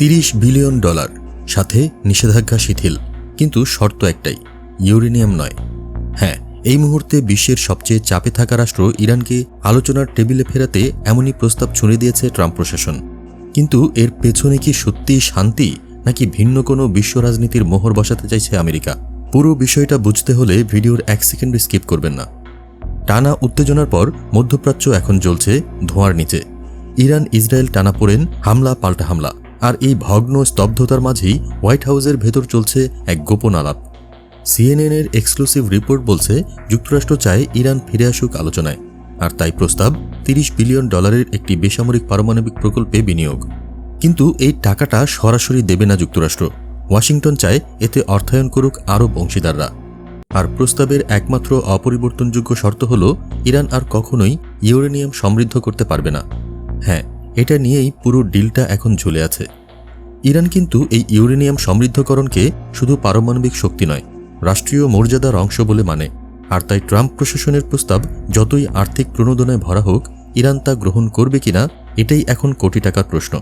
তিরিশ billion dollar, সাথে নিষেধাজ্ঞা শিথিল, কিন্তু শর্ত একটাই, ইউরেনিয়াম নয়। হ্যাঁ এই মুহূর্তে বিশ্বের সবচেয়ে চাপে থাকা রাষ্ট্র ইরানকে আলোচনার টেবিলে ফেরাতে এমনই প্রস্তাব ছুঁড়ে দিয়েছে ট্রাম্প প্রশাসন। কিন্তু এর পেছনে কি সত্যিই শান্তি, নাকি ভিন্ন কোনো বিশ্ব রাজনীতির মোহর বসাতে চাইছে আমেরিকা? পুরো বিষয়টা বুঝতে হলে ভিডিওর এক সেকেন্ড স্কিপ করবেন না। টানা উত্তেজনার পর মধ্যপ্রাচ্য এখন জ্বলছে ধোঁয়ার নিচে। ইরান ইসরায়েল টানা পড়েন হামলা পাল্টা হামলা। আর এই ভগ্ন স্তব্ধতার মাঝেই হোয়াইট হাউসের ভেতর চলছে এক গোপন আলাপ। সিএনএনের এক্সক্লুসিভ রিপোর্ট বলছে, যুক্তরাষ্ট্র চায় ইরান ফিরে আসুক আলোচনায়। আর তাই প্রস্তাব, তিরিশ বিলিয়ন ডলারের একটি বেসামরিক পারমাণবিক প্রকল্পে বিনিয়োগ। কিন্তু এই টাকাটা সরাসরি দেবে না যুক্তরাষ্ট্র। ওয়াশিংটন চায় এতে অর্থায়ন করুক আরব অংশীদাররা। আর প্রস্তাবের একমাত্র অপরিবর্তনযোগ্য শর্ত হল, ইরান আর কখনোই ইউরেনিয়াম সমৃদ্ধ করতে পারবে না। হ্যাঁ এটা নিয়েই পুরো ডিলটা এখন ঝুলে আছে। ইরান কিন্তু এই ইউরেনিয়াম সমৃদ্ধকরণকে শুধু পারমাণবিক শক্তি নয়, রাষ্ট্রীয় মর্যাদার অংশ বলে মানে। আর তাই ট্রাম্প প্রশাসনের প্রস্তাব, যতই আর্থিক প্রণোদনায় ভরা হোক, ইরান তা গ্রহণ করবে কিনা, এটাই এখন কোটি টাকার প্রশ্ন।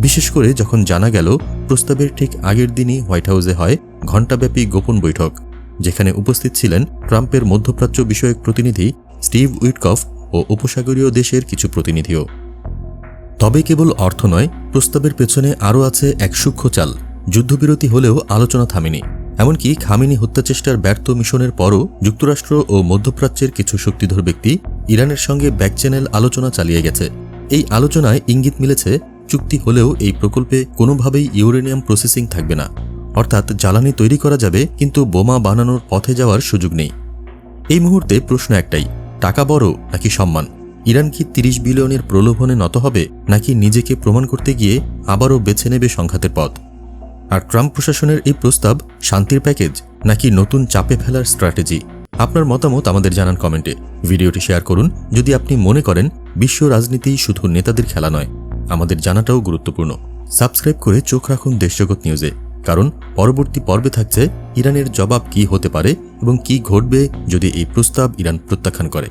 বিশেষ করে যখন জানা গেল, প্রস্তাবের ঠিক আগের দিনই হোয়াইট হাউসে হয় ঘণ্টাব্যাপী গোপন বৈঠক, যেখানে উপস্থিত ছিলেন ট্রাম্পের মধ্যপ্রাচ্য বিষয়ক প্রতিনিধি স্টিভ উইটকফ ও উপসাগরীয় দেশের কিছু প্রতিনিধিও। তবে কেবল অর্থ নয়, প্রস্তাবের পেছনে আরও আছে এক সূক্ষ্ম চাল। যুদ্ধবিরতি হলেও আলোচনা থামেনি। এমনকি খামিনি হত্যাচেষ্টার ব্যর্থ মিশনের পরও যুক্তরাষ্ট্র ও মধ্যপ্রাচ্যের কিছু শক্তিধর ব্যক্তি ইরানের সঙ্গে ব্যাক চ্যানেল আলোচনা চালিয়ে গেছে। এই আলোচনায় ইঙ্গিত মিলেছে, চুক্তি হলেও এই প্রকল্পে কোনোভাবেই ইউরেনিয়াম প্রসেসিং থাকবে না। অর্থাৎ জ্বালানি তৈরি করা যাবে, কিন্তু বোমা বানানোর পথে যাওয়ার সুযোগ নেই। এই মুহূর্তে প্রশ্ন একটাই, টাকা বড় নাকি সম্মান? ইরান কি তিরিশ বিলিয়নের প্রলোভনে নত হবে, নাকি নিজেকে প্রমাণ করতে গিয়ে আবারও বেছে নেবে সংঘাতের পথ? আর ট্রাম্প প্রশাসনের এই প্রস্তাব শান্তির প্যাকেজ, নাকি নতুন চাপে ফেলার স্ট্র্যাটেজি? আপনার মতামত আমাদের জানান কমেন্টে। ভিডিওটি শেয়ার করুন, যদি আপনি মনে করেন বিশ্ব রাজনীতি শুধু নেতাদের খেলা নয়, আমাদের জানাটাও গুরুত্বপূর্ণ। সাবস্ক্রাইব করে চোখ রাখুন দেশজগৎ নিউজে, কারণ পরবর্তী পর্বে থাকছে ইরানের জবাব কি হতে পারে এবং কি ঘটবে যদি এই প্রস্তাব ইরান প্রত্যাখ্যান করে।